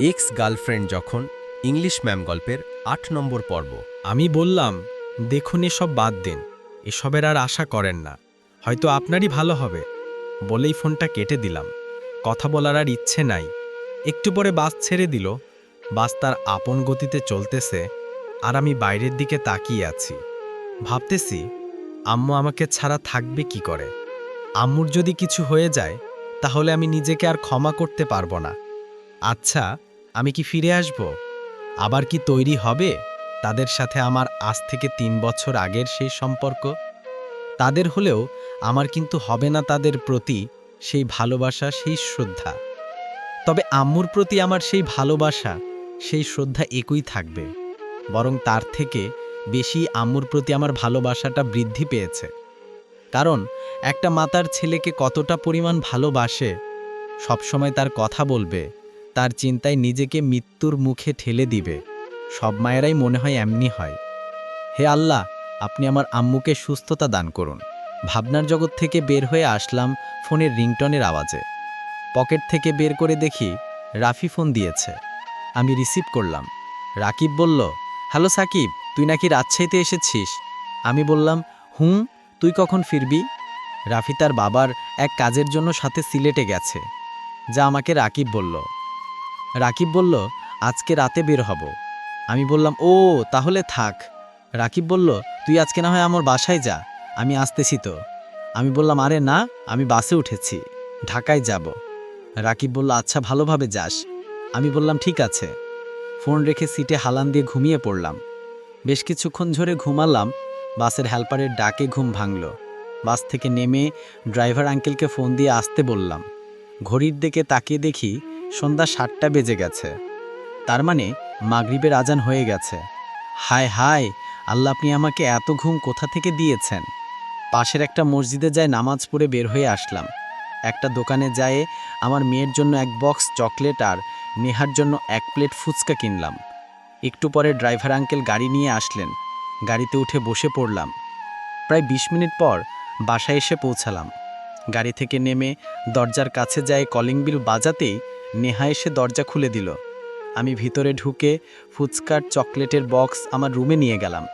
X girlfriend যখন English ma'am গল্পের আট নম্বর পর্ব। আমি বললাম, দেখুন, এসব বাদ দিন। এসবের আর আশা করেন না। হয়তো আপনারই ভালো হবে। বলেই ফোনটা কেটে দিলাম। কথা বলার আর ইচ্ছে নাই। একটু পরে বাস ছেড়ে দিল। বাস তার আপন গতিতে চলতেছে আর আমি বাইরের দিকে তাকিয়ে আছি। ভাবতেছি, আম্মু আমাকে ছাড়া থাকবে কি করে? আম্মুর যদি কিছু হয়ে যায়, তাহলে আমি নিজেকে আর ক্ষমা করতে পারব না। আচ্ছা আমি কি ফিরে আসব? আবার কি তৈরি হবে তাদের সাথে আমার আজ থেকে তিন বছর আগের সেই সম্পর্ক? তাদের হলেও আমার কিন্তু হবে না তাদের প্রতি সেই ভালোবাসা, সেই শ্রদ্ধা। তবে আম্মুর প্রতি আমার সেই ভালোবাসা, সেই শ্রদ্ধা একই থাকবে। বরং তার থেকে বেশি আম্মুর প্রতি আমার ভালোবাসাটা বৃদ্ধি পেয়েছে। কারণ একটা মাতার ছেলেকে কতটা পরিমাণ ভালোবাসে, সবসময় তার কথা বলবে তার চিন্তায় নিজেকে মৃত্যুর মুখে ঠেলে দিবে। সব মায়েরাই মনে হয় এমনি হয়। হে আল্লাহ, আপনি আমার আম্মুকে সুস্থতা দান করুন। ভাবনার জগৎ থেকে বের হয়ে আসলাম ফোনের রিংটনের আওয়াজে। পকেট থেকে বের করে দেখি রাফি ফোন দিয়েছে। আমি রিসিভ করলাম। রাকিব বলল, হ্যালো সাকিব, তুই নাকি রাজশাহীতে এসেছিস? আমি বললাম, হুম, তুই কখন ফিরবি? রাফি তার বাবার এক কাজের জন্য সাথে সিলেটে গেছে। যা আমাকে রাকিব বলল। রাকিব বলল, আজকে রাতে বের হব। আমি বললাম, ও, তাহলে থাক। রাকিব বলল, তুই আজকে না হয় আমার বাসায় যা, আমি আসতেছি তো। আমি বললাম, আরে না, আমি বাসে উঠেছি, ঢাকায় যাব। রাকিব বলল আচ্ছা ভালোভাবে যাস। আমি বললাম, ঠিক আছে। ফোন রেখে সিটে হালান দিয়ে ঘুমিয়ে পড়লাম। বেশ কিছুক্ষণ ধরে ঘুমালাম, বাসের হেল্পারের ডাকে ঘুম ভাঙল। বাস থেকে নেমে ড্রাইভার আঙ্কেলকে ফোন দিয়ে আসতে বললাম। ঘড়ির দিকে তাকিয়ে দেখি সন্ধ্যা সাতটা বেজে গেছে। তার মানে মাগরিবের আজান হয়ে গেছে। হায় হায়, আল্লাহ আপনি আমাকে এত ঘুম কোথা থেকে দিয়েছেন? পাশের একটা মসজিদে যায় নামাজ পড়ে বের হয়ে আসলাম। একটা দোকানে যায় আমার মেয়ের জন্য এক বক্স চকলেট আর নেহার জন্য এক প্লেট ফুচকা কিনলাম। একটু পরে ড্রাইভার আঙ্কেল গাড়ি নিয়ে আসলেন। গাড়িতে উঠে বসে পড়লাম। প্রায় ২০ মিনিট পর বাসায় এসে পৌঁছালাম। গাড়ি থেকে নেমে দরজার কাছে যায় কলিং বিল বাজাতেই নেহা এসে দরজা খুলে দিল। আমি ভিতরে ঢুকে ফুচকার চকলেটের বক্স আমার রুমে নিয়ে গেলাম।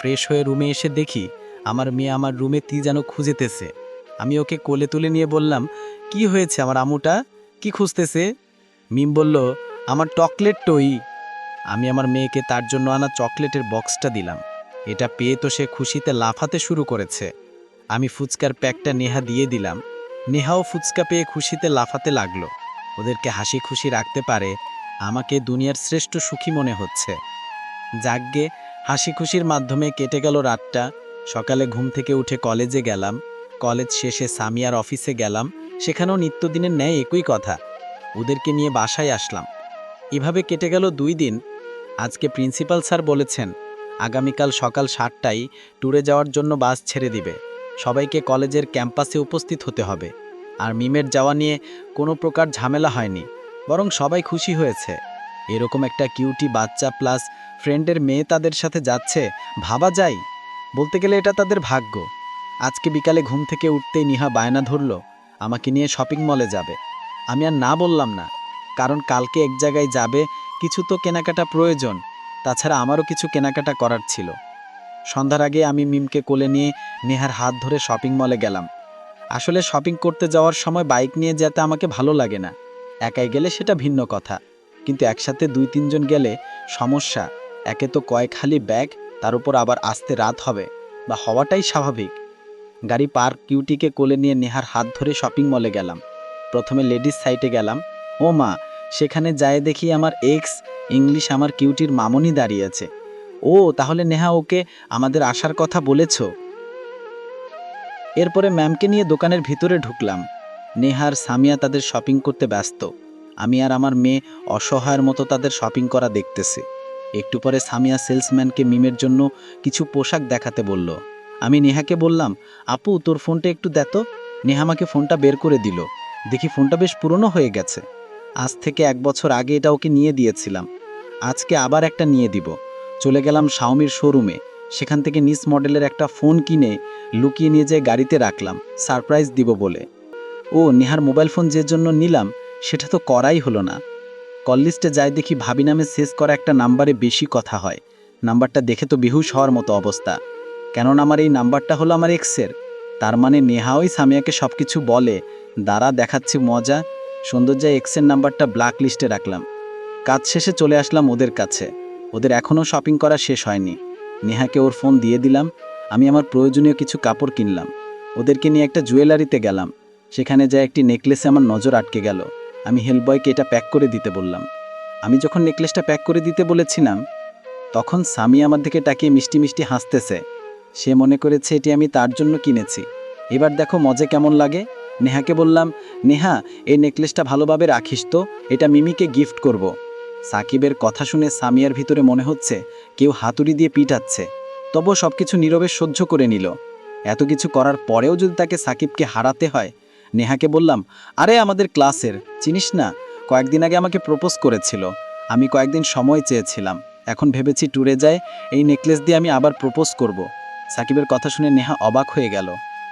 ফ্রেশ হয়ে রুমে এসে দেখি আমার মেয়ে আমার রুমে তি যেন খুঁজেতেছে। আমি ওকে কোলে তুলে নিয়ে বললাম, কি হয়েছে আমার আমুটা? কি খুঁজতেছে? মিম বলল, আমার চকলেট টই। আমি আমার মেয়েকে তার জন্য আনা চকলেটের বক্সটা দিলাম। এটা পেয়ে তো সে খুশিতে লাফাতে শুরু করেছে। আমি ফুচকার প্যাকটা নেহা দিয়ে দিলাম। নেহাও ফুচকা পেয়ে খুশিতে লাফাতে লাগল। ওদেরকে হাসি খুশি রাখতে পারে, আমাকে দুনিয়ার শ্রেষ্ঠ সুখী মনে হচ্ছে। যাগ্গে, হাসি খুশির মাধ্যমে কেটে গেল রাতটা। সকালে ঘুম থেকে উঠে কলেজে গেলাম। কলেজ শেষে সামিয়ার অফিসে গেলাম। সেখানেও নিত্যদিনের ন্যায় একই কথা। ওদেরকে নিয়ে বাসায় আসলাম। এভাবে কেটে গেল দুই দিন। আজকে প্রিন্সিপাল স্যার বলেছেন, আগামীকাল সকাল সাতটায় ট্যুরে যাওয়ার জন্য বাস ছেড়ে দিবে। সবাইকে কলেজের ক্যাম্পাসে উপস্থিত হতে হবে। আর মিমের যাওয়া নিয়ে কোনো প্রকার ঝামেলা হয়নি, বরং সবাই খুশি হয়েছে। এরকম একটা কিউটি বাচ্চা প্লাস ফ্রেন্ডের মেয়ে তাদের সাথে যাচ্ছে, ভাবা যায়। বলতে গেলে এটা তাদের ভাগ্য। আজকে বিকালে ঘুম থেকে উঠতেই নিহা বায়না ধরল, আমাকে নিয়ে শপিং মলে যাবে। আমি আর না বললাম না, কারণ কালকে এক জায়গায় যাবে, কিছু তো কেনাকাটা প্রয়োজন, তাছাড়া আমারও কিছু কেনাকাটা করার ছিল। সন্ধ্যার আগে আমি মিমকে কোলে নিয়ে নেহার হাত ধরে শপিং মলে গেলাম। আসলে শপিং করতে যাওয়ার সময় বাইক নিয়ে যেতে আমাকে ভালো লাগে না। একাই গেলে সেটা ভিন্ন কথা। কিন্তু একসাথে দুই, তিনজন গেলে সমস্যা। একে তো কয়েক খালি ব্যাগ তার উপর আবার আসতে রাত হবে বা হওয়াটাই স্বাভাবিক। গাড়ি পার্ক কিউটিকে কোলে নিয়ে নেহার হাত ধরে শপিং মলে গেলাম। প্রথমে লেডিস সাইটে গেলাম। ও মা, সেখানে যায় দেখি আমার এক্স ইংলিশ আমার কিউটির মামনি দাঁড়িয়েছে ও, তাহলে নেহা ওকে আমাদের আসার কথা বলেছ? এরপরে ম্যামকে নিয়ে দোকানের ভিতরে ঢুকলাম। নেহার, সামিয়া তাদের শপিং করতে ব্যস্ত। আমি আর আমার মেয়ে অসহায়ের মতো তাদের শপিং করা দেখতেছি। একটু পরে সামিয়া সেলসম্যানকে মিমের জন্য কিছু পোশাক দেখাতে বলল। আমি নেহাকে বললাম, আপু, তোর ফোনটা একটু দেতো নেহা আমাকে ফোনটা বের করে দিল। দেখি ফোনটা বেশ পুরনো হয়ে গেছে। আজ থেকে এক বছর আগে এটা ওকে নিয়ে দিয়েছিলাম। আজকে আবার একটা নিয়ে দিব। চলে গেলাম শাওমির শোরুমে। সেখান থেকে নিস মডেলের একটা ফোন কিনে লুকিয়ে নিয়ে যেয়ে গাড়িতে রাখলাম, সারপ্রাইজ দিব বলে। ও নেহার মোবাইল ফোন যে জন্য নিলাম, সেটা তো করাই হলো না। কল লিস্টে যাই দেখি ভাবি নামে শেষ করা একটা নাম্বারে বেশি কথা হয়। নাম্বারটা দেখে তো বেহুশ হওয়ার মতো অবস্থা। কেননা আমার এই নাম্বারটা হলো আমার এক্সের। তার মানে নেহা ওই সামিয়াকে সব কিছু বলে দ্বারা দেখাচ্ছি মজা। সৌন্দর্যায় এক্সের নাম্বারটা ব্ল্যাক লিস্টে রাখলাম। কাজ শেষে চলে আসলাম ওদের কাছে। ওদের এখনও শপিং করা শেষ হয়নি। নেহাকে ওর ফোন দিয়ে দিলাম। আমি আমার প্রয়োজনীয় কিছু কাপড় কিনলাম। ওদেরকে নিয়ে একটা জুয়েলারিতে গেলাম। সেখানে যা একটি নেকলেসে আমার নজর আটকে গেল। আমি হেলবয়কে এটা প্যাক করে দিতে বললাম। আমি যখন নেকলেসটা প্যাক করে দিতে বলেছিলাম, তখন স্বামী আমার দিকে তাকিয়ে মিষ্টি মিষ্টি হাসতেছে। সে মনে করেছে এটি আমি তার জন্য কিনেছি। এবার দেখো মজা কেমন লাগে। নেহাকে বললাম, নেহা, এই নেকলেসটা ভালোভাবে রাখিস তো, এটা মিমিকে গিফট করব। সাকিবের কথা শুনে সামিয়ার ভিতরে মনে হচ্ছে কেউ হাতুড়ি দিয়ে পিটাচ্ছে। তবুও সব কিছু নীরবে সহ্য করে নিল। এত কিছু করার পরেও যদি তাকে সাকিবকে হারাতে হয়, নেহাকে বললাম, আরে, আমাদের ক্লাসের, চিনিস না? কয়েকদিন আগে আমাকে প্রপোজ করেছিল। আমি কয়েকদিন সময় চেয়েছিলাম। এখন ভেবেছি ট্যুরে যায়, এই নেকলেস দিয়ে আমি আবার প্রপোজ করব। সাকিবের কথা শুনে নেহা অবাক হয়ে গেল।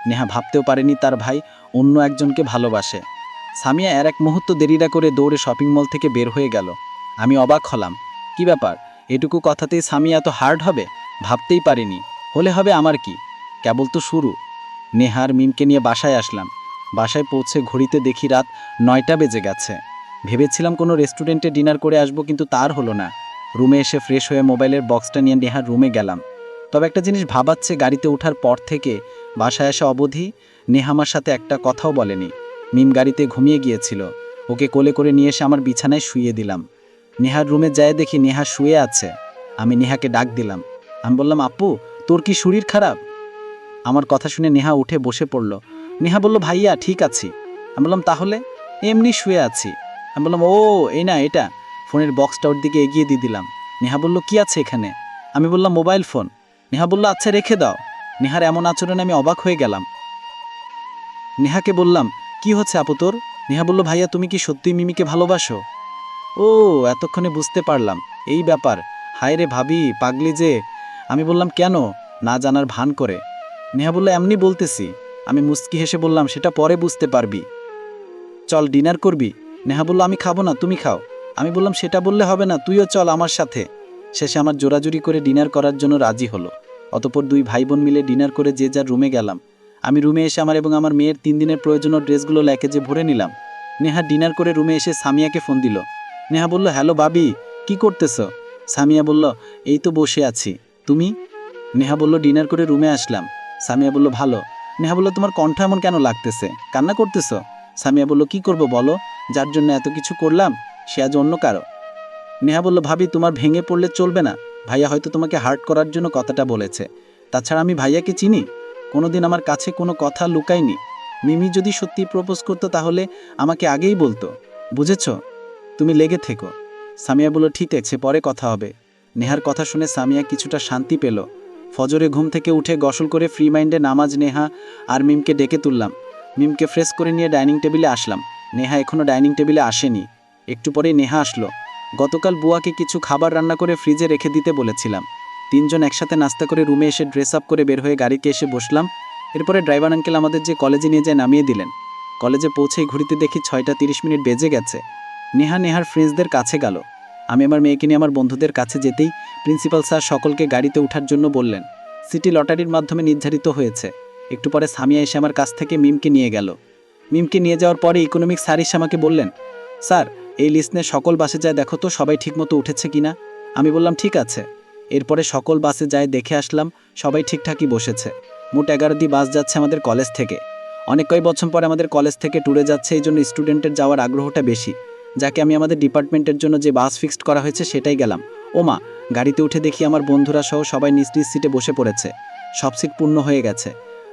নেহা ভাবতেও পারেনি তার ভাই অন্য একজনকে ভালোবাসে। সামিয়া এর এক মুহূর্ত দেরিরা করে দৌড়ে শপিং মল থেকে বের হয়ে গেল। আমি অবাক হলাম, কি ব্যাপার? এটুকু কথাতেই সামিয়া এত হার্ড হবে? ভাবতেই পারিনি, হলে হবে আমার কি? কেবল তো শুরু। নেহার মিমকে নিয়ে বাসায় আসলাম। বাসায় পৌঁছে ঘড়িতে দেখি রাত নয়টা বেজে গেছে। ভেবেছিলাম কোনো রেস্টুরেন্টে ডিনার করে আসব, কিন্তু তার হলো না। রুমে এসে ফ্রেশ হয়ে মোবাইলের বক্সটা নিয়ে নেহার রুমে গেলাম। তবে একটা জিনিস ভাবাচ্ছে, গাড়িতে ওঠার পর থেকে বাসায় আসা অবধি নেহামার সাথে একটা কথাও বলেনি। মিম গাড়িতে ঘুমিয়ে গিয়েছিল। ওকে কোলে করে নিয়ে এসে আমার বিছানায় শুয়ে দিলাম। নেহার রুমে যায় দেখি নেহা শুয়ে আছে। আমি নেহাকে ডাক দিলাম। আমি বললাম, আপু, তোর কি শরীর খারাপ? আমার কথা শুনে নেহা উঠে বসে পড়ল। নেহা বলল, ভাইয়া, ঠিক আছি। আমি বললাম, তাহলে? এমনি শুয়ে আছি। আমি বললাম, ও, এই না, এটা। ফোনের বক্সটা ওর দিকে এগিয়ে দিয়ে দিলাম। নেহা বলল, কি আছে এখানে? আমি বললাম, মোবাইল ফোন। নেহা বলল আচ্ছা রেখে দাও। নেহার এমন আচরণে আমি অবাক হয়ে গেলাম। নেহাকে বললাম, কি হচ্ছে আপু তোর? নেহা বলল, ভাইয়া, তুমি কি সত্যিই মিমিকে ভালোবাসো? ও, এতক্ষণে বুঝতে পারলাম। এই ব্যাপার। হায় রে ভাবি, পাগলি যে। আমি বললাম, কেন? না জানার ভান করে। নেহা বলল, এমনি বলতেছি। আমি মুস্কি হেসে বললাম, সেটা পরে বুঝতে পারবি। চল, ডিনার করবি? নেহা বলল, আমি খাব না, তুমি খাও। আমি বললাম, সেটা বললে হবে না, তুইও চল আমার সাথে। শেষে আমার জোরাজুরি করে ডিনার করার জন্য রাজি হলো। অতপর দুই ভাই বোন মিলে ডিনার করে যে যার রুমে গেলাম। আমি রুমে এসে আমার এবং আমার মেয়ের তিন দিনের প্রয়োজনীয় ড্রেসগুলো ল্যাকেজে ভরে নিলাম। নেহা ডিনার করে রুমে এসে সামিয়াকে ফোন দিল। নেহা বলল, হ্যালো বাবি, কি করতেছ? সামিয়া বলল, এই তো বসে আছি। তুমি? নেহা বলল ডিনার করে রুমে আসলাম। সামিয়া বলল, ভালো। নেহা বলল, তোমার কণ্ঠ এমন কেন লাগতেছে? কান্না করতেছ? সামিয়া বলল, কি করব বলো? যার জন্য এত কিছু করলাম, সে আজ অন্য কারও। নেহা বলল, ভাবি, তোমার ভেঙে পড়লে চলবে না। ভাইয়া হয়তো তোমাকে হার্ট করার জন্য কথাটা বলেছে। তাছাড়া আমি ভাইয়াকে চিনি। কোনোদিন আমার কাছে কোনো কথা লুকায়নি। মিমি যদি সত্যি প্রপোজ করতো, তাহলে আমাকে আগেই বলতো। বুঝেছ? তুমি লেগে থেকো। সামিয়া বলল, ঠিক আছে, পরে কথা হবে। নেহার কথা শুনে সামিয়া কিছুটা শান্তি পেল। ফজরে ঘুম থেকে উঠে গসল করে ফ্রি মাইন্ডে নামাজ নেহা আর মিমকে ডেকে তুললাম। মিমকে ফ্রেশ করে নিয়ে ডাইনিং টেবিলে আসলাম। নেহা এখনও ডাইনিং টেবিলে আসেনি। একটু পরে নেহা আসলো। গতকাল বুয়াকে কিছু খাবার রান্না করে ফ্রিজে রেখে দিতে বলেছিলাম। তিনজন একসাথে নাস্তা করে রুমে এসে ড্রেস আপ করে বের হয়ে গাড়িতে এসে বসলাম। এরপরে ড্রাইভার আঙ্কেল আমাদের যে কলেজে নিয়ে যায় নামিয়ে দিলেন। কলেজে পৌঁছেই ঘুরিতে দেখি ছয়টা তিরিশ মিনিট বেজে গেছে। নেহা নেহার ফ্রেন্ডসদের কাছে গেল। আমি আমার মেয়েকে নিয়ে আমার বন্ধুদের কাছে যেতেই প্রিন্সিপাল স্যার সকলকে গাড়িতে ওঠার জন্য বললেন, সিটি লটারির মাধ্যমে নির্ধারিত হয়েছে। একটু পরে সামিয়া এসে আমার কাছ থেকে মিমকে নিয়ে গেল। মিমকে নিয়ে যাওয়ার পরে ইকোনমিক স্যার এসে আমাকে বললেন, স্যার, এই লিস্টে সকল বাসে যায় দেখো তো সবাই ঠিকমতো উঠেছে কিনা? আমি বললাম, ঠিক আছে। এরপরে সকল বাসে যায় দেখে আসলাম, সবাই ঠিকঠাকই বসেছে। মোট এগারো দি বাস যাচ্ছে আমাদের কলেজ থেকে। অনেক কয়েক বছর পরে আমাদের কলেজ থেকে ট্যুরে যাচ্ছে, এই জন্য স্টুডেন্টের যাওয়ার আগ্রহটা বেশি। যাকে আমি আমাদের ডিপার্টমেন্টের জন্য যে বাস ফিক্সড করা হয়েছে সেটাই গেলাম। ওমা, গাড়িতে উঠে দেখি আমার বন্ধুরা সহ সবাই নিজ নিজ সিটে বসে পড়েছে। সব সিট পূর্ণ হয়ে গেছে।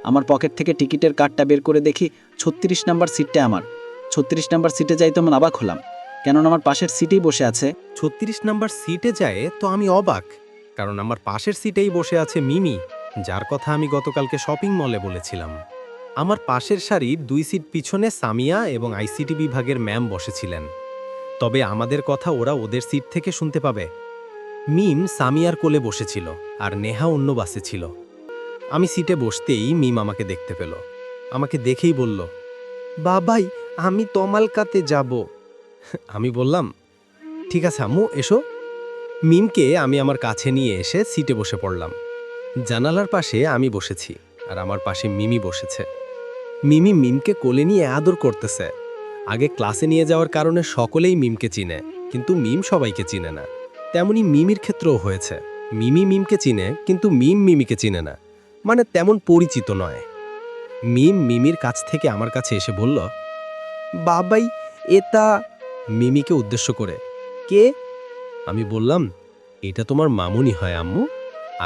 আমার পকেট থেকে টিকিটের কার্ডটা বের করে দেখি ছত্রিশ নাম্বার সিটটা আমার। ছত্রিশ নাম্বার সিটে যাই তো আমি অবাক হলাম। কেননা আমার পাশের সিটেই বসে আছে। ছত্রিশ নাম্বার সিটে যায় তো আমি অবাক, কারণ আমার পাশের সিটেই বসে আছে মিমি, যার কথা আমি গতকালকে শপিং মলে বলেছিলাম। আমার পাশের সারির দুই সিট পিছনে সামিয়া এবং আইসিটি বিভাগের ম্যাম বসেছিলেন। তবে আমাদের কথা ওরা ওদের সিট থেকে শুনতে পাবে। মিম সামিয়ার কোলে বসেছিল আর নেহা অন্য বাসে ছিল। আমি সিটে বসতেই মিম আমাকে দেখতে পেল। আমাকে দেখেই বলল, বাবাই, আমি তমালকাতে যাব। আমি বললাম, ঠিক আছে আম্মু, এসো। মিমকে আমি আমার কাছে নিয়ে এসে সিটে বসে পড়লাম। জানালার পাশে আমি বসেছি আর আমার পাশে মিমি বসেছে। মিমি মিমকে কোলে নিয়ে আদর করতেছে। আগে ক্লাসে নিয়ে যাওয়ার কারণে সকলেই মিমকে চিনে, কিন্তু মিম সবাইকে চিনে না। তেমনি মিমির ক্ষেত্রেও হয়েছে। মিমি মিমকে চিনে, কিন্তু মিম মিমিকে চিনে না। মানে তেমন পরিচিত নয়। মিম মিমির কাছ থেকে আমার কাছে এসে বলল, বাবাই, এটা মিমিকে উদ্দেশ্য করে। কে? আমি বললাম, এটা তোমার মামুনি হয়, আম্মু।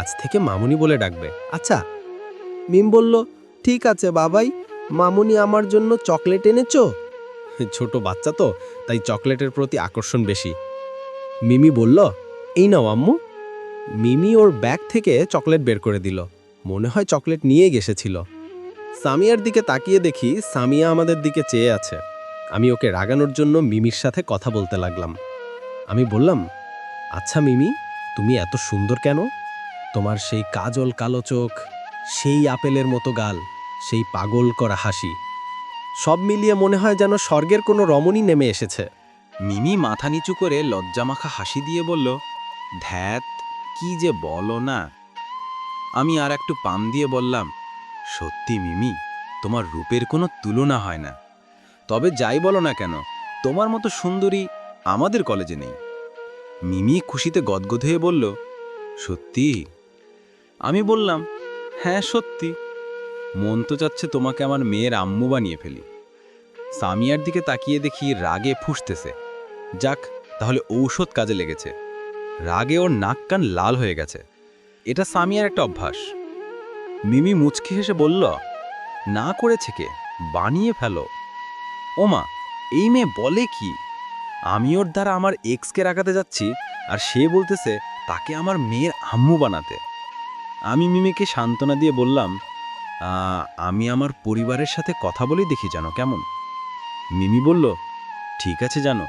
আজ থেকে মামুনি বলে ডাকবে। আচ্ছা। মিম বলল, ঠিক আছে বাবাই, মামুনি আমার জন্য চকলেট এনেছো? ছোট বাচ্চা তো, তাই চকলেটের প্রতি আকর্ষণ বেশি। মিমি বলল, এই নাও আম্মু। মিমি ওর ব্যাগ থেকে চকলেট বের করে দিল। মনে হয় চকলেট নিয়ে গেছেছিল সামিয়ার দিকে তাকিয়ে দেখি সামিয়া আমাদের দিকে চেয়ে আছে। আমি ওকে রাগানোর জন্য মিমির সাথে কথা বলতে লাগলাম। আমি বললাম আচ্ছা মিমি, তুমি এত সুন্দর কেন? তোমার সেই কাজল কালো চোখ, সেই আপেলের মতো গাল, সেই পাগল করা হাসি। সব মিলিয়ে মনে হয় যেন স্বর্গের কোনো রমণী নেমে এসেছে। মিমি মাথা নিচু করে লজ্জামাখা হাসি দিয়ে বলল, ধ্যাত, কি যে বলো না? আমি আর একটু পাম দিয়ে বললাম, সত্যি মিমি, তোমার রূপের কোনো তুলনা হয় না। তবে যাই বলো না কেন, তোমার মতো সুন্দরী আমাদের কলেজে নেই। মিমি খুশিতে গদগদ হয়ে বলল, সত্যি? আমি বললাম হ্যাঁ সত্যি। মন তো চাচ্ছে তোমাকে আমার মেয়ের আম্মু বানিয়ে ফেলি। সামিয়ার দিকে তাকিয়ে দেখি রাগে ফুসতেছে। যাক তাহলে ঔষধ কাজে লেগেছে। রাগে ওর নাক কান লাল হয়ে গেছে। এটা সামিয়ার একটা অভ্যাস। মিমি মুচকি হেসে বলল না করেছে কে? বানিয়ে ফেলো। ওমা এই মেয়ে বলে কি? আমি ওর দ্বারা আমার এক্সকে রাখাতে যাচ্ছি আর সে বলতেছে তাকে আমার মেয়ের আম্মু বানাতে। আমি মিমিকে সান্ত্বনা দিয়ে বললাম "আ, আমি আমার পরিবারের সাথে কথা বলেই দেখি জানো, কেমন? মিমি বলল, ঠিক আছে জানো।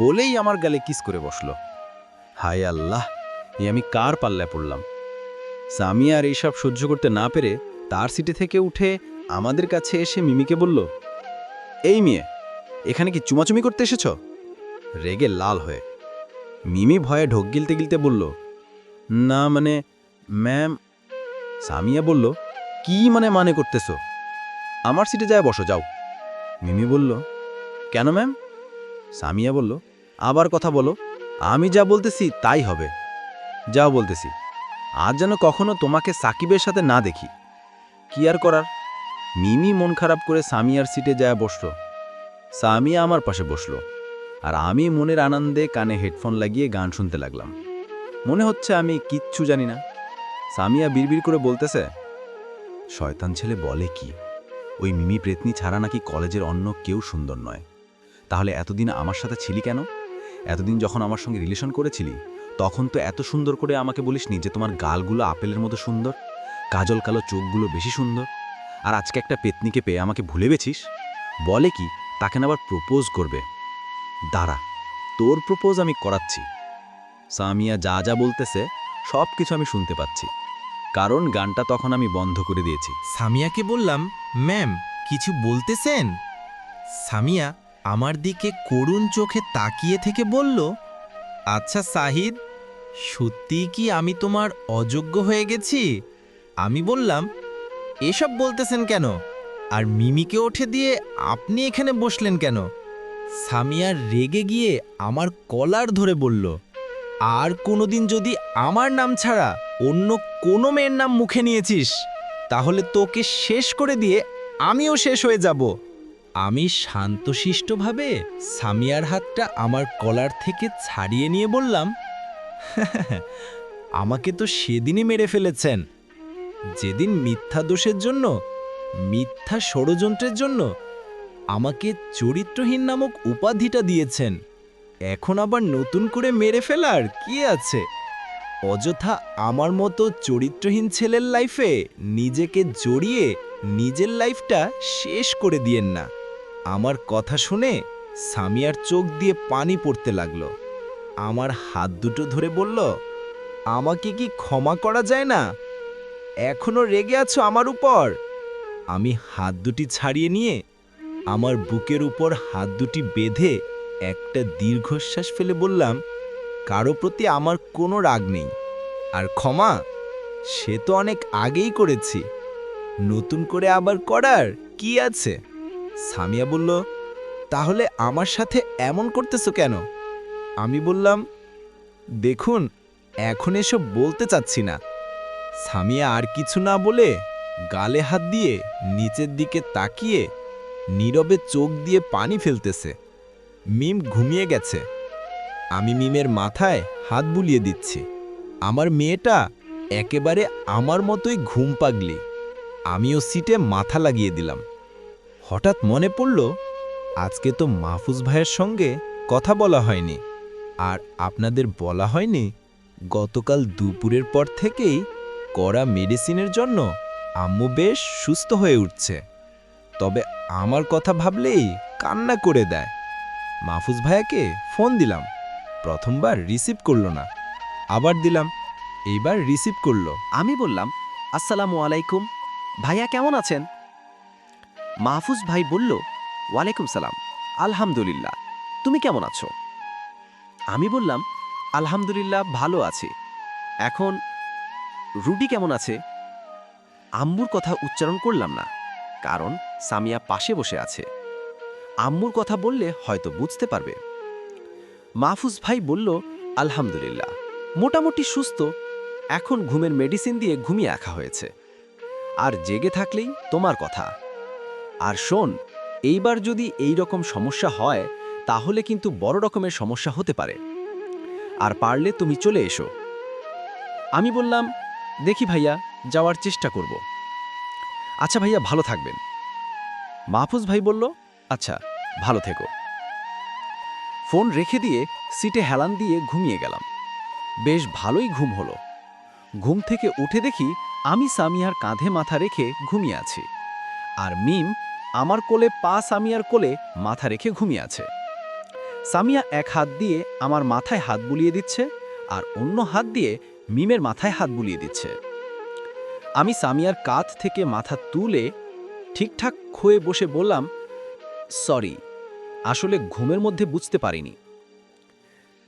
বলেই আমার গালে কিস করে বসল। হায় আল্লাহ, এ আমি কার পাল্লায় পড়লাম? সামি আর এইসব সহ্য করতে না পেরে তার সিটে থেকে উঠে আমাদের কাছে এসে মিমিকে বলল, এই মেয়ে, এখানে কি চুমাচুমি করতে এসেছ? রেগে লাল হয়ে। মিমি ভয়ে ঢোক গিলতে গিলতে বলল, না মানে ম্যাম, সামিয়া বলল কি মানে মানে করতেছো? আমার সিটে যায় বসো, যাও। মিমি বলল, কেন ম্যাম সামিয়া বলল, আবার কথা বলো। আমি যা বলতেছি তাই হবে। যাও বলতেছি। আজ যেন কখনো তোমাকে সাকিবের সাথে না দেখি। কি আর করার? মিমি মন খারাপ করে সামিয়ার সিটে যায় বসল। সামিয়া আমার পাশে বসল, আর আমি মনের আনন্দে কানে হেডফোন লাগিয়ে গান শুনতে লাগলাম। মনে হচ্ছে আমি কিচ্ছু জানি না। সামিয়া বিড়বিড় করে বলতেছে শয়তান ছেলে বলে কি? ওই মিমি প্রেতনি ছাড়া নাকি কলেজের অন্য কেউ সুন্দর নয়। তাহলে এতদিন আমার সাথে ছিলি কেন? এতদিন যখন আমার সঙ্গে রিলেশন করেছিলি, তখন তো এত সুন্দর করে আমাকে বলিসনি যে তোমার গালগুলো আপেলের মতো সুন্দর, কাজল কালো চোখগুলো বেশি সুন্দর। আর আজকে একটা পেতনিকে পেয়ে আমাকে ভুলে গেছিস? বলে কি, তাকে না আবার প্রপোজ করবে। দাঁড়া, তোর প্রপোজ আমি করাচ্ছি। সামিয়া যা যা বলতেছে সব কিছু আমি শুনতে পাচ্ছি। কারণ গানটা তখন আমি বন্ধ করে দিয়েছি। সামিয়াকে বললাম, ম্যাম, কিছু বলতেছেন? সামিয়া আমার দিকে করুণ চোখে তাকিয়ে থেকে বলল আচ্ছা সাহিদ সত্যি কি আমি তোমার অযোগ্য হয়ে গেছি? আমি বললাম, এসব বলতেছেন কেন? আর মিমিকে ওঠে দিয়ে আপনি এখানে বসলেন কেন? সামিয়া রেগে গিয়ে আমার কলার ধরে বলল, আর কোনোদিন যদি আমার নাম ছাড়া অন্য কোনো মেয়ের নাম মুখে নিয়েছিস? তাহলে তোকে শেষ করে দিয়ে আমিও শেষ হয়ে যাব। আমি শান্তশিষ্টভাবে সামিয়ার হাতটা আমার কলার থেকে ছাড়িয়ে নিয়ে বললাম আমাকে তো সেদিনই মেরে ফেলেছেন। যেদিন মিথ্যা দোষের জন্য, মিথ্যা ষড়যন্ত্রের জন্য আমাকে চরিত্রহীন নামক উপাধিটা দিয়েছেন। এখন আবার নতুন করে মেরে ফেলার কি আছে? অযথা আমার মতো চরিত্রহীন ছেলের লাইফে নিজেকে জড়িয়ে নিজের লাইফটা শেষ করে দিয়েন না। আমার কথা শুনে সামিয়ার চোখ দিয়ে পানি পড়তে লাগল। আমার হাত দুটো ধরে বলল, আমাকে কি ক্ষমা করা যায় না? এখনও রেগে আছো আমার উপর? আমি হাত দুটি ছাড়িয়ে নিয়ে আমার বুকের উপর হাত দুটি বেঁধে একটা দীর্ঘশ্বাস ফেলে বললাম কারও প্রতি আমার কোনো রাগ নেই। আর ক্ষমা, সে তো অনেক আগেই করেছি। নতুন করে আবার করার কি আছে? সামিয়া বলল, তাহলে আমার সাথে এমন করতেছো কেন? আমি বললাম, দেখুন, এখন এসব বলতে চাচ্ছি না। সামিয়া আর কিছু না বলে গালে হাত দিয়ে নিচের দিকে তাকিয়ে নীরবে চোখ দিয়ে পানি ফেলতেছে। মিম ঘুমিয়ে গেছে। আমি মিমের মাথায় হাত বুলিয়ে দিচ্ছি। আমার মেয়েটা একেবারে আমার মতোই ঘুম পাগলি। আমিও সিটে মাথা লাগিয়ে দিলাম। হঠাৎ মনে পড়ল, আজকে তো মাহফুজ ভাইয়ের সঙ্গে কথা বলা হয়নি। আর আপনাদের বলা হয়নি, গতকাল দুপুরের পর থেকেই কড়া মেডিসিনের জন্য আম্মু বেশ সুস্থ হয়ে উঠছে। তবে আমার কথা ভাবলেই কান্না করে দেয়। মাহফুজ ভাইয়াকে ফোন দিলাম। প্রথমবার রিসিভ করল না। আবার দিলাম, এইবার রিসিভ করল। আমি বললাম, আসসালামু আলাইকুম। ভাইয়া কেমন আছেন? মাহফুজ ভাই বলল, ওয়ালাইকুম সালাম। আলহামদুলিল্লাহ। তুমি কেমন আছো? আমি বললাম, আলহামদুলিল্লাহ, ভালো আছি। এখন রুডি কেমন আছে? আম্মুর কথা উচ্চারণ করলাম না, কারণ সামিয়া পাশে বসে আছে। আম্মুর কথা বললে হয়তো বুঝতে পারবে। মাহফুজ ভাই বলল, আলহামদুলিল্লাহ, মোটামুটি সুস্থ। এখন ঘুমের মেডিসিন দিয়ে ঘুমিয়ে রাখা হয়েছে। আর জেগে থাকলেই তোমার কথা। আর শোন, এইবার যদি এই রকম সমস্যা হয়, তাহলে কিন্তু বড় রকমের সমস্যা হতে পারে। আর পারলে তুমি চলে এসো। আমি বললাম, দেখি ভাইয়া, যাওয়ার চেষ্টা করব। আচ্ছা ভাইয়া, ভালো থাকবেন। মাহফুজ ভাই বলল আচ্ছা ভালো থেকো। ফোন রেখে দিয়ে সিটে হেলান দিয়ে ঘুমিয়ে গেলাম। বেশ ভালোই ঘুম হলো। ঘুম থেকে উঠে দেখি আমি সামিয়ার কাঁধে মাথা রেখে ঘুমিয়ে আছি আর মিম আমার কোলে পা সামিয়ার কোলে মাথা রেখে ঘুমিয়ে আছে। সামিয়া এক হাত দিয়ে আমার মাথায় হাত বুলিয়ে দিচ্ছে আর অন্য হাত দিয়ে মিমের মাথায় হাত বুলিয়ে দিচ্ছে। আমি সামিয়ার কাঁধ থেকে মাথা তুলে ঠিকঠাক খয়ে বসে বললাম, সরি। আসলে ঘুমের মধ্যে বুঝতে পারিনি।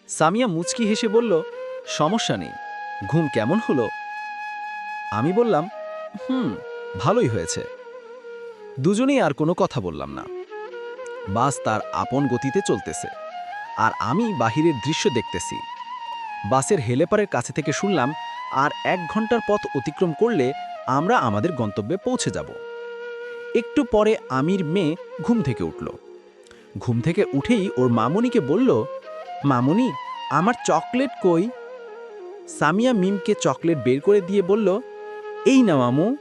সামিয়া মুচকি হেসে বলল, সমস্যা নেই, ঘুম কেমন হলো? আমি বললাম, হুম, ভালোই হয়েছে। দুজনেই আর কোনো কথা বললাম না। বাস তার আপন গতিতে চলতেছে, আর আমি বাহিরের দৃশ্য দেখতেছি। বাসের হেলেপারের কাছে থেকে শুনলাম, আর এক ঘণ্টার পথ অতিক্রম করলে আমরা আমাদের গন্তব্যে পৌঁছে যাব। একটু পরে আমির মেয়ে ঘুম থেকে উঠল। ঘুম থেকে উঠেই ওর মামুনিকে বলল, মামুনি, আমার চকলেট কই? সামিয়া মিমকে চকলেট বের করে দিয়ে বলল, এই না মামু।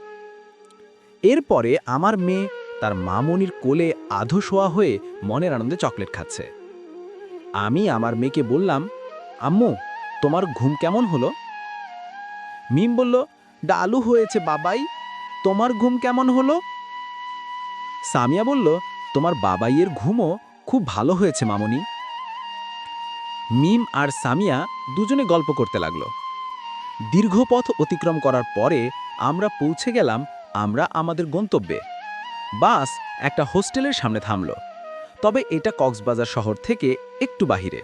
এরপরে আমার মেয়ে তার মামনির কোলে আধো শোয়া হয়ে মনের আনন্দে চকলেট খাচ্ছে। আমি আমার মেয়েকে বললাম, আম্মু, তোমার ঘুম কেমন হলো? মিম বলল, ডালু হয়েছে বাবাই, তোমার ঘুম কেমন হলো? সামিয়া বলল তোমার বাবাইয়ের ঘুমও খুব ভালো হয়েছে, মামনি। মিম আর সামিয়া দুজনে গল্প করতে লাগল। দীর্ঘ পথ অতিক্রম করার পরে আমরা পৌঁছে গেলাম আমরা আমাদের গন্তব্যে। বাস একটা হোস্টেলের সামনে থামল। তবে এটা কক্সবাজার শহর থেকে একটু বাহিরে।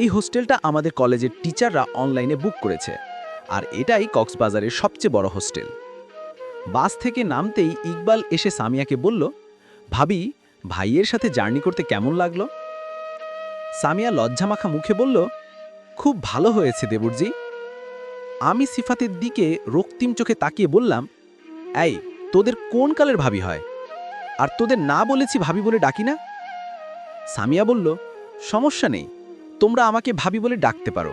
এই হোস্টেলটা আমাদের কলেজের টিচাররা অনলাইনে বুক করেছে, আর এটাই কক্সবাজারের সবচেয়ে বড় হোস্টেল। বাস থেকে নামতেই ইকবাল এসে সামিয়াকে বলল ভাবি, ভাইয়ের সাথে জার্নি করতে কেমন লাগল? সামিয়া লজ্জামাখা মুখে বলল, খুব ভালো হয়েছে দেবুরজি। আমি সিফাতের দিকে রক্তিম চোখে তাকিয়ে বললাম, এই, তোদের কোন কালের ভাবি হয়? আর তোদের না বলেছি ভাবি বলে ডাকি না? সামিয়া বলল, সমস্যা নেই, তোমরা আমাকে ভাবি বলে ডাকতে পারো।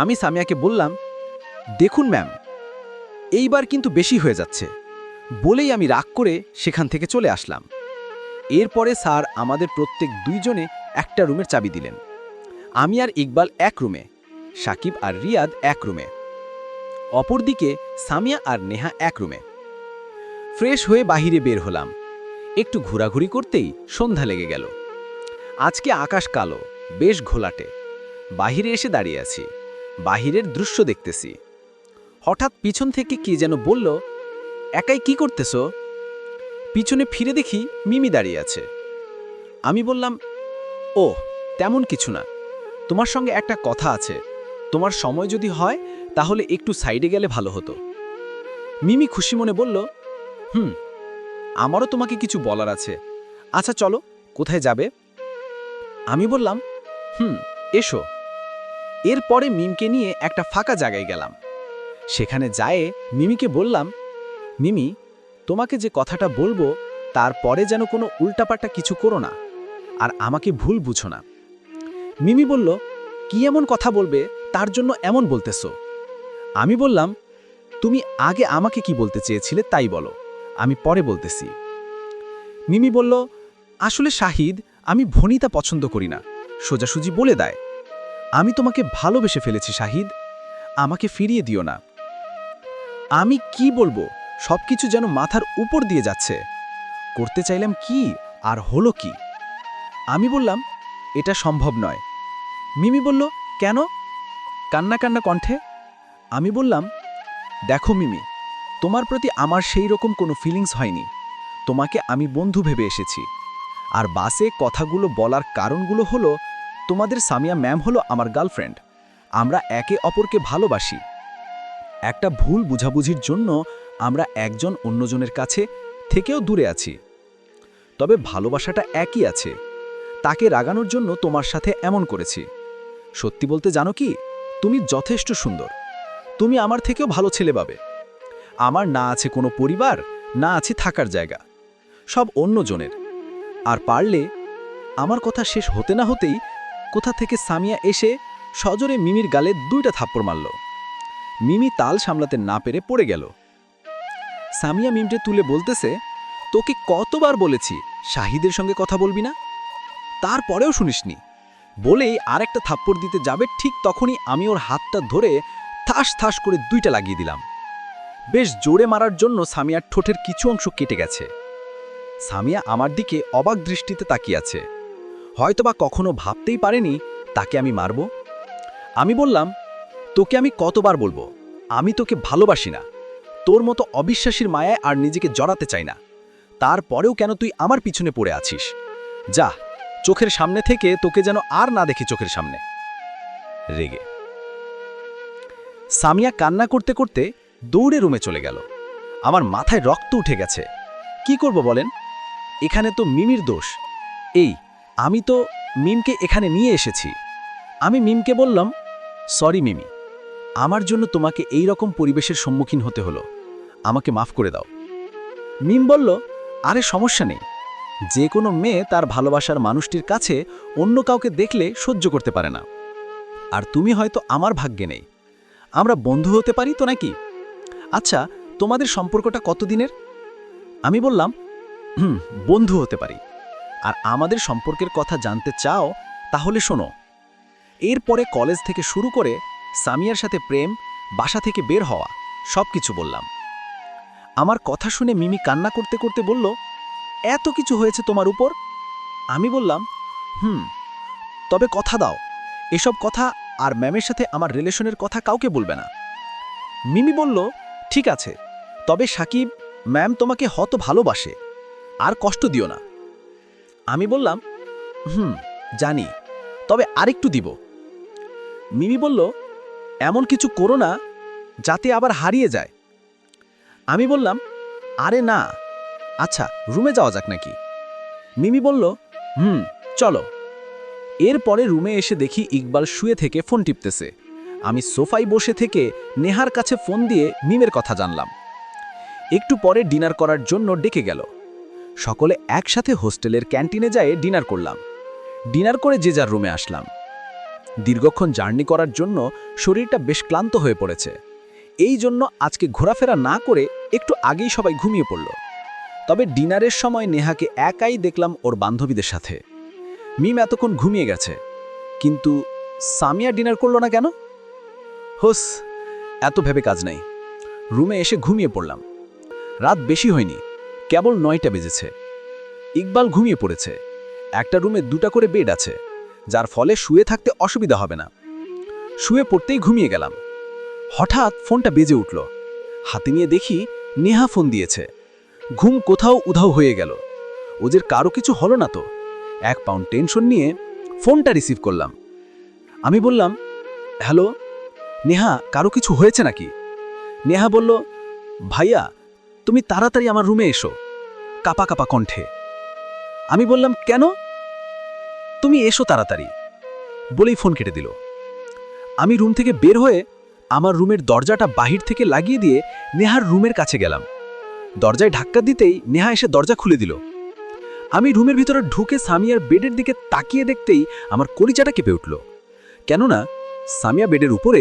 আমি সামিয়াকে বললাম, দেখুন ম্যাম, এইবার কিন্তু বেশি হয়ে যাচ্ছে। বলেই আমি রাগ করে সেখান থেকে চলে আসলাম। এরপরে স্যার আমাদের প্রত্যেক দুইজনে একটা রুমের চাবি দিলেন। আমি আর ইকবাল এক রুমে, সাকিব আর রিয়াদ এক রুমে। অপরদিকে সামিয়া আর নেহা এক রুমে। ফ্রেশ হয়ে বাহিরে বের হলাম। একটু ঘোরাঘুরি করতেই সন্ধ্যা লেগে গেল। আজকে আকাশ কালো, বেশ ঘোলাটে। বাহিরে এসে দাঁড়িয়ে আছি। বাহিরের দৃশ্য দেখতেছি। হঠাৎ পিছন থেকে কি যেন বলল একাই কি করতেছ? পিছনে ফিরে দেখি মিমি দাঁড়িয়ে আছে। আমি বললাম, ও, তেমন কিছু না। তোমার সঙ্গে একটা কথা আছে। তোমার সময় যদি হয়, তাহলে একটু সাইডে গেলে ভালো হতো। মিমি খুশি মনে বলল, হুম, আমারও তোমাকে কিছু বলার আছে। আচ্ছা চলো, কোথায় যাবে? আমি বললাম, হুম, এসো। এরপরে মিমকে নিয়ে একটা ফাঁকা জায়গায় গেলাম। সেখানে যায় মিমিকে বললাম মিমি, তোমাকে যে কথাটা বলব তারপরে যেন কোনো উল্টাপাল্টা কিছু করো না, আর আমাকে ভুল বুঝো না। মিমি বলল, কি এমন কথা বলবে? তার জন্য এমন বলতেছো। আমি বললাম, তুমি আগে আমাকে কি বলতে চেয়েছিলে তাই বলো, আমি পরে বলতেছি। মিমি বলল, আসলে শাহিদ, আমি ভনিতা পছন্দ করি না, সোজাসুজি বলে দেয়। আমি তোমাকে ভালোবেসে ফেলেছি শাহিদ, আমাকে ফিরিয়ে দিও না। আমি কি বলব? সবকিছু যেন মাথার উপর দিয়ে যাচ্ছে। করতে চাইলাম কি আর হলো কি? আমি বললাম, এটা সম্ভব নয়। মিমি বলল, কেন? কান্না কান্না কণ্ঠে। আমি বললাম, দেখো মিমি, তোমার প্রতি আমার সেই রকম কোনো ফিলিংস হয়নি। তোমাকে আমি বন্ধু ভেবে এসেছি। আর বাসে কথাগুলো বলার কারণগুলো হলো, তোমাদের সামিয়া ম্যাম হলো আমার গার্লফ্রেন্ড আমরা একে অপরকে ভালোবাসি। একটা ভুল বুঝাবুঝির জন্য আমরা একজন অন্যজনের কাছে থেকেও দূরে আছি। তবে ভালোবাসাটা একই আছে। তাকে রাগানোর জন্য তোমার সাথে এমন করেছি। সত্যি বলতে জানো কি? তুমি যথেষ্ট সুন্দর। তুমি আমার থেকেও ভালো ছেলে পাবে। আমার না আছে কোনো পরিবার, না আছে থাকার জায়গা। সব অন্যজনের। আর পারলে আমার কথা শেষ হতে না হতেই কোথা থেকে সামিয়া এসে সজরে মিমির গালে দুইটা থাপ্পড় মারল। মিমি তাল সামলাতে না পেরে পড়ে গেল। সামিয়া মিমটে তুলে বলতেছে, তোকে কতবার বলেছি শাহিদের সঙ্গে কথা বলবি না? তারপরেও শুনিসনি। বলেই আরেকটা থাপ্পড় দিতে যাবে ঠিক তখনই আমি ওর হাতটা ধরে থাস থাস করে দুইটা লাগিয়ে দিলাম। বেশ জোরে মারার জন্য সামিয়ার ঠোঁটের কিছু অংশ কেটে গেছে। সামিয়া আমার দিকে অবাক দৃষ্টিতে তাকিয়ে আছে। হয়তোবা কখনো ভাবতেই পারেনি, তাকে আমি মারব? আমি বললাম, তোকে আমি কতবার বলব? আমি তোকে ভালোবাসি না। তোর মতো অবিশ্বাসীর মায়ায় আর নিজেকে জড়াতে চাই না। তারপরেও কেন তুই আমার পিছনে পড়ে আছিস? যা, চোখের সামনে থেকে তোকে যেন আর না দেখি চোখের সামনে। রেগে। সামিয়া কান্না করতে করতে দৌড়ে রুমে চলে গেল। আমার মাথায় রক্ত উঠে গেছে। কি করব বলেন? এখানে তো মিমির দোষ। এই, আমি তো মিমকে এখানে নিয়ে এসেছি। আমি মিমকে বললাম, সরি মিমি, আমার জন্য তোমাকে এই রকম পরিবেশের সম্মুখীন হতে হলো। আমাকে মাফ করে দাও। মিম বলল, আরে, সমস্যা নেই। যে কোনো মেয়ে তার ভালোবাসার মানুষটির কাছে অন্য কাউকে দেখলে সহ্য করতে পারে না। আর তুমি হয়তো আমার ভাগ্যে নেই। আমরা বন্ধু হতে পারি তো নাকি? আচ্ছা তোমাদের সম্পর্কটা কতদিনের? আমি বললাম, হুম, বন্ধু হতে পারি। আর আমাদের সম্পর্কের কথা জানতে চাও, তাহলে শোনো। এরপরে কলেজ থেকে শুরু করে সামিয়ার সাথে প্রেম, বাসা থেকে বের হওয়া সব কিছু বললাম। আমার কথা শুনে মিমি কান্না করতে করতে বলল, এত কিছু হয়েছে তোমার উপর? আমি বললাম, হুম, তবে কথা দাও। এসব কথা আর ম্যামের সাথে আমার রিলেশনের কথা কাউকে বলবে না। মিমি বলল, ঠিক আছে, তবে সাকিব, ম্যাম তোমাকে হত ভালোবাসে, আর কষ্ট দিও না। আমি বললাম, হুম, জানি, তবে আরেকটু দিব। মিমি বলল, এমন কিছু করো না, যাতে আবার হারিয়ে যায়। আমি বললাম, আরে না আচ্ছা রুমে যাওয়া যাক নাকি? মিমি বলল, হুম, চলো। এরপরে রুমে এসে দেখি ইকবাল শুয়ে থেকে ফোন টিপতেছে। আমি সোফায় বসে থেকে নেহার কাছে ফোন দিয়ে মিমের কথা জানলাম। একটু পরে ডিনার করার জন্য ডেকে গেল। সকলে একসাথে হোস্টেলের ক্যান্টিনে যায় ডিনার করলাম। ডিনার করে যে যার রুমে আসলাম। দীর্ঘক্ষণ জার্নি করার জন্য শরীরটা বেশ ক্লান্ত হয়ে পড়েছে। এই জন্য আজকে ঘোরাফেরা না করে একটু আগেই সবাই ঘুমিয়ে পড়ল। তবে ডিনারের সময় নেহাকে একাই দেখলাম ওর বান্ধবীদের সাথে। মিম এতক্ষণ ঘুমিয়ে গেছে। কিন্তু সামিয়া ডিনার করল না কেন? হোস, এত ভেবে কাজ নাই। রুমে এসে ঘুমিয়ে পড়লাম। রাত বেশি হয়নি, কেবল নয়টা বেজেছে। ইকবাল ঘুমিয়ে পড়েছে। একটা রুমে দুটা করে বেড আছে, যার ফলে শুয়ে থাকতে অসুবিধা হবে না। শুয়ে পড়তেই ঘুমিয়ে গেলাম। হঠাৎ ফোনটা বেজে উঠল। হাতে নিয়ে দেখি নেহা ফোন দিয়েছে। ঘুম কোথাও উধাও হয়ে গেল। ওদের কারও কিছু হলো না তো। এক পাউন্ড টেনশন নিয়ে ফোনটা রিসিভ করলাম। আমি বললাম, হ্যালো, নেহা, কারও কিছু হয়েছে নাকি? নেহা বলল, ভাইয়া, তুমি তাড়াতাড়ি আমার রুমে এসো। কাপা কাপা কণ্ঠে। আমি বললাম, কেন? তুমি এসো তাড়াতাড়ি। বলেই ফোন কেটে দিল। আমি রুম থেকে বের হয়ে আমার রুমের দরজাটা বাহির থেকে লাগিয়ে দিয়ে নেহার রুমের কাছে গেলাম। দরজায় ধাক্কা দিতেই নেহা এসে দরজা খুলে দিল। আমি রুমের ভিতরে ঢুকে সামিয়ার বেডের দিকে তাকিয়ে দেখতেই আমার কলিজাটা কেঁপে উঠল। কেননা, সামিয়া বেডের উপরে